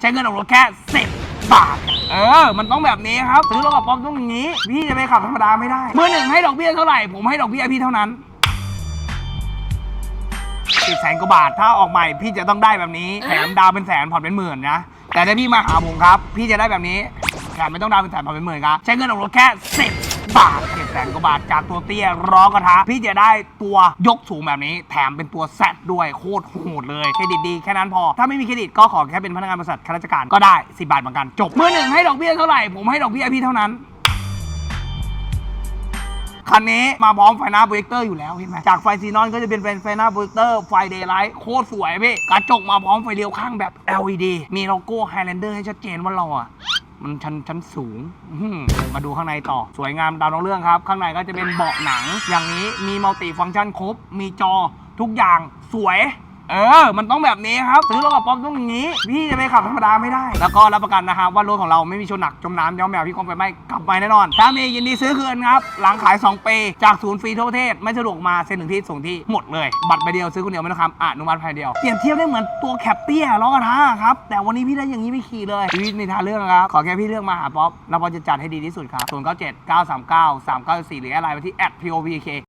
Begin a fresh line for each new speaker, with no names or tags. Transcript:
ใช้เงินออกรถแค่สิบบาท เออ มันต้องแบบนี้ครับซื้อรถกับป๊อปต้องอย่างนี้ พี่จะไปขับธรรมดาไม่ได้เมื่อหนึ่งให้ดอกเบี้ยเท่าไหร่ ผมให้ดอกเบี้ยพี่เท่านั้นสิบแสนกว่าบาท ถ้าออกใหม่พี่จะต้องได้แบบนี้ แถมดาวเป็นแสนผ่อนเป็นหมื่นนะ แต่ถ้าพี่มาหาผมครับ พี่จะได้แบบนี้แถมไม่ต้องดาวเป็นแสนผ่อนเป็นหมื่นครับ ใช้เงินออกรถแค่สิบ บาทเจ็ดแสนกว่าบาทจากตัวเตี้ยล้องกระทะพี่จะได้ตัวยกสูงแบบนี้ แถมเป็นตัวแซดด้วยโคตรโหดเลยเครดิตดีแค่นั้นพอ ถ้าไม่มีเครดิตก็ขอแค่เป็นพนักงานบริษัทข้าราชการก็ได้10บาทเหมือนกันจบเมื่อหนึ่งให้ดอกเบี้ยเท่าไหร่ผมให้ดอกเบี้ยพี่เท่านั้นคันนี้มาพร้อมไฟหน้าโปรเจคเตอร์อยู่แล้วเห็นไหมจากไฟซีนอนก็จะเป็นไฟหน้าโปรเจคเตอร์ไฟเดย์ไลท์โคตรสวยพี่กระจกมาพร้อมไฟเลี้ยวข้างแบบ LED มีโลโก้ Highlander ให้ชัดเจนว่าเราอะ มันชั้นชั้นสูงอื้อหือมาดูข้างในต่อ สวยงามตามน้องเรื่องครับ ข้างในก็จะเป็นเบาะหนัง อย่างนี้มีมัลติฟังก์ชันครบ มีจอทุกอย่างสวย เออ มันต้องแบบนี้ครับซื้อรถกับป๊อปต้องอย่างนี้ พี่จะไปขับธรรมดาไม่ได้ แล้วก็รับประกันนะครับว่ารถของเราไม่มีชนหนักจมน้ำย้อมแมวพี่กองไฟไม้กลับไปแน่นอน ถ้ามียินดีซื้อคืนครับ หลังขาย 2 ปี จากศูนย์ฟรีทั่วประเทศ ไม่สะดวกมาเซ็นถึงที่ส่งที่หมดเลย บัตรใบเดียวซื้อคนเดียวไม่ต้องคำอนุมัติภายเดียว เปรียบเทียบได้เหมือนตัวแคปเตี้ยล้อกระทะครับ แต่วันนี้พี่ได้อย่างนี้ไม่ขี่เลยชีวิตมีทางเลือกครับ ขอแค่พี่เลือกมาหาป๊อปแล้วป๊อปจะจัดให้ดีที่สุดครับ0 9 7 9 3 9 3 9 4หรืออะไรไปที่ @povk